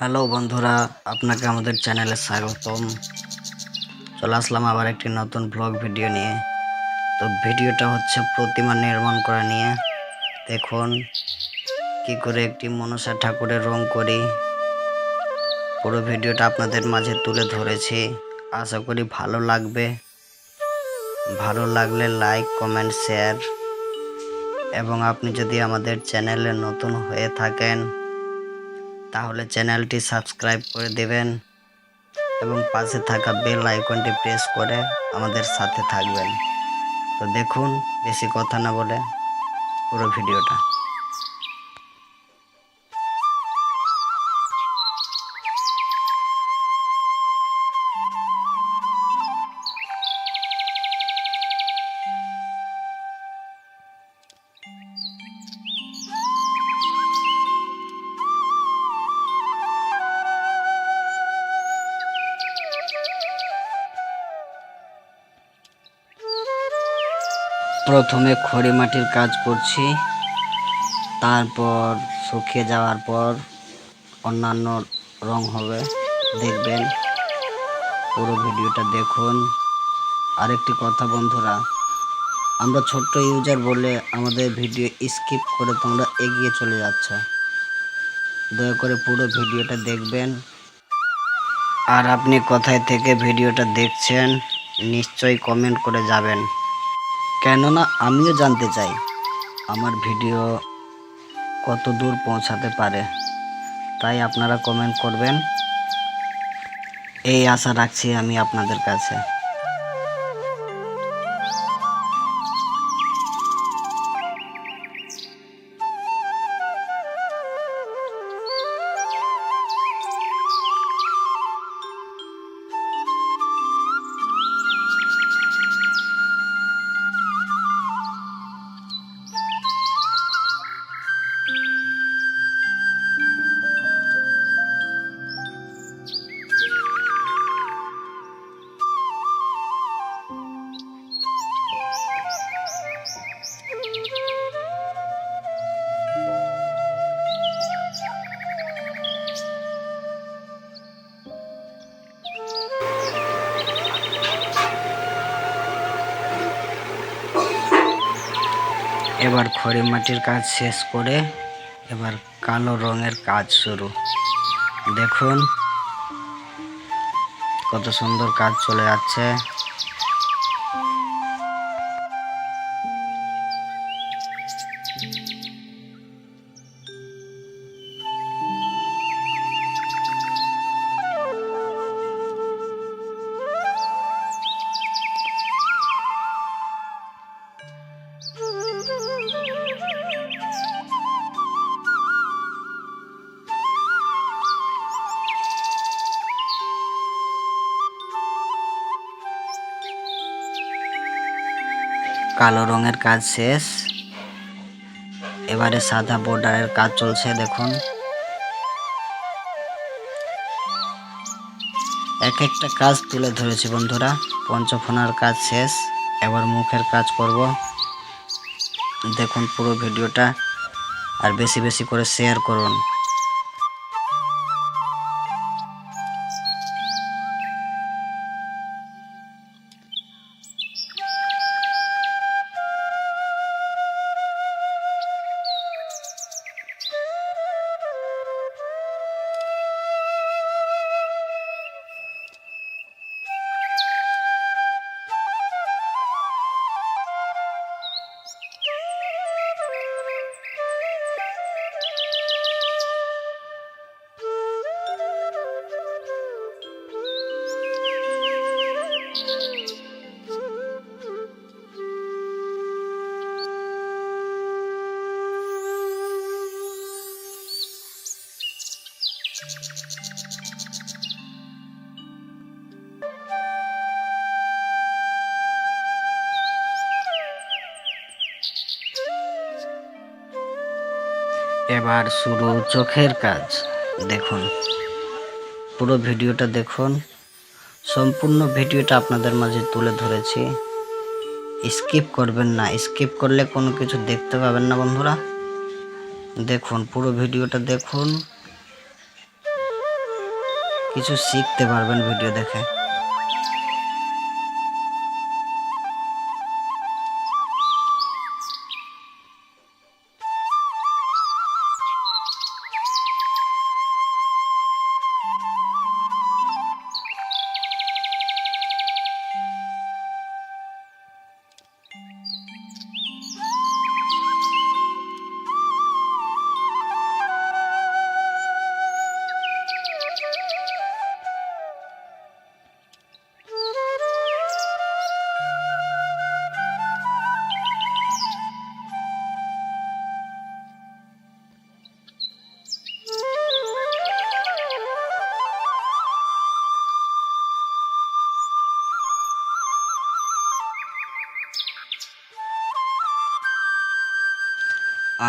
Hello বন্ধুরা, আপনাকে আমাদের চ্যানেলে স্বাগতম। চলে আসলাম আবার একটি নতুন ব্লগ ভিডিও নিয়ে। তো ভিডিওটা হচ্ছে প্রতিমা নির্মাণ করা নিয়ে। দেখুন, কি করে একটি মনসা ঠাকুরের রং করি। পুরো ভিডিওটা আপনাদের মাঝে তুলে ধরেছি। আশা করি ভালো লাগবে। ভালো লাগলে লাইক কমেন্ট শেয়ার এবং আপনি যদি আমাদের চ্যানেলে নতুন হয়ে থাকেন তাহলে চ্যানেলটি সাবস্ক্রাইব করে দেবেন এবং পাশে থাকা বেল আইকনটি প্রেস করে আমাদের সাথে থাকবেন। তো দেখুন, বেশি কথা না বলে পুরো ভিডিওটা। প্রথমে খড়ি মাটির কাজ করছি, তারপর শুকিয়ে যাওয়ার পর অন্যান্য রং হবে, দেখবেন। পুরো ভিডিওটা দেখুন। আরেকটি কথা বন্ধুরা, আমরা ছোট্ট ইউজার বলে আমাদের ভিডিও স্কিপ করে তোমরা এগিয়ে চলে যাচ্ছ। দয়া করে পুরো ভিডিওটা দেখবেন। আর আপনি কোথায় থেকে ভিডিওটা দেখছেন, নিশ্চয়ই কমেন্ট করে যাবেন। কেননা আমিও জানতে চাই, আমার ভিডিও কত দূর পৌঁছাতে পারে। তাই আপনারা কমেন্ট করবেন। এই আশা রাখছি আমি আপনাদের কাছে। এবার খড়ি মাটির কাজ শেষ করে এবার কালো রঙের কাজ শুরু। দেখুন, কত সুন্দর কাজ চলে যাচ্ছে। কালো রঙের কাজ শেষ। এবারে সাদা বর্ডারের কাজ চলছে, দেখুন। এক একটা কাজ তুলে ধরেছি বন্ধুরা। পঞ্চফোনার কাজ শেষ, এবার মুখের কাজ করব। দেখুন পুরো ভিডিওটা, আর বেশি বেশি করে শেয়ার করুন। এবার শুরু চোখের কাজ। দেখুন। পুরো ভিডিওটা দেখুন। সম্পূর্ণ ভিডিওটা আপনাদের মাঝে তুলে ধরেছি। স্কিপ করবেন না। স্কিপ করলে কোনো কিছু দেখতে পাবেন না, বন্ধুরা। দেখুন, পুরো ভিডিওটা দেখুন। কিছু শিখতে পারবেন ভিডিও দেখে।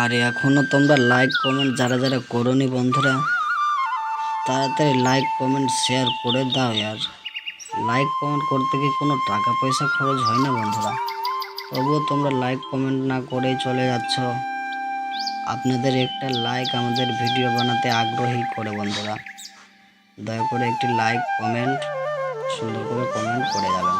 আর এখনও তোমরা লাইক কমেন্ট যারা যারা করনি বন্ধুরা, তাড়াতাড়ি লাইক কমেন্ট শেয়ার করে দাও আর লাইক কমেন্ট করতে কি কোনো টাকা পয়সা খরচ হয় না বন্ধুরা? তবুও তোমরা লাইক কমেন্ট না করেই চলে যাচ্ছ। আপনাদের একটা লাইক আমাদের ভিডিও বানাতে আগ্রহী করে বন্ধুরা। দয়া করে একটি লাইক কমেন্ট সুন্দর করে কমেন্ট করে যাবেন।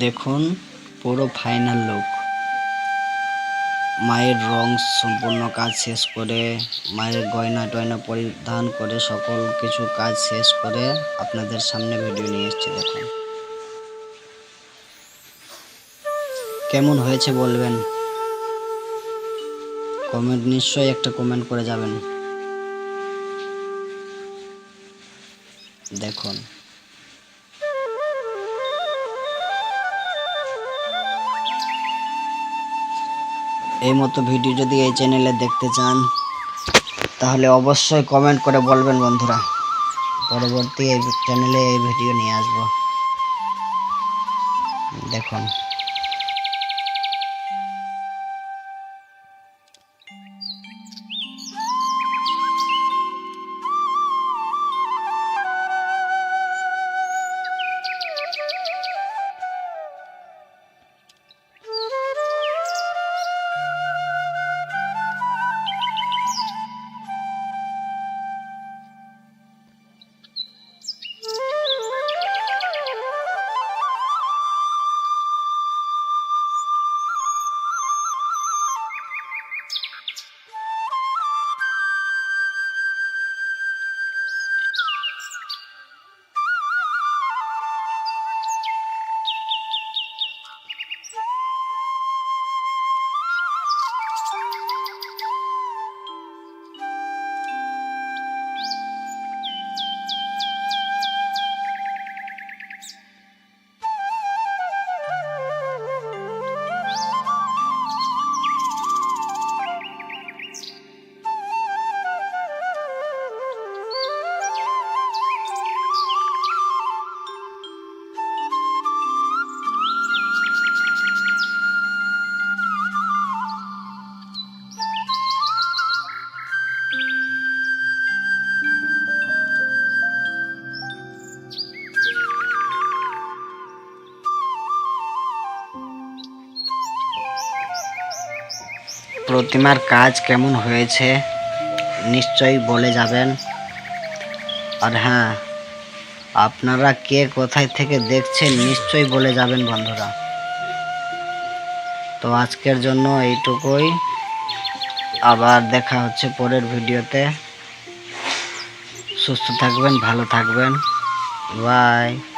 দেখুন, পুরো ফাইনাল লুক মায়ের রং সম্পূর্ণ কাজ শেষ করে, মায়ের গয়না টয়না পরিধান করে সকল কিছু কাজ শেষ করে আপনাদের সামনে ভিডিও নিয়ে এসেছি, দেখুন। কেমন হয়েছে বলবেন? কমেন্ট নিশ্চয়ই একটা কমেন্ট করে যাবেন। দেখুন। এই মতো ভিডিও যদি এই চ্যানেলে দেখতে চান, তাহলে অবশ্যই কমেন্ট করে বলবেন বন্ধুরা। পরবর্তী এই চ্যানেলে এই ভিডিও নিয়ে আসব। দেখুন। প্রতিমার কাজ কেমন হয়েছে? নিশ্চয়ই বলে যাবেন। আর হ্যাঁ আপনারা কে কোথায় থেকে দেখছেন নিশ্চয়ই বলে যাবেন বন্ধুরা। তো আজকের জন্য এইটুকুই। আবার দেখা হচ্ছে পরের ভিডিওতে। সুস্থ থাকবেন, ভালো থাকবেন। বাই।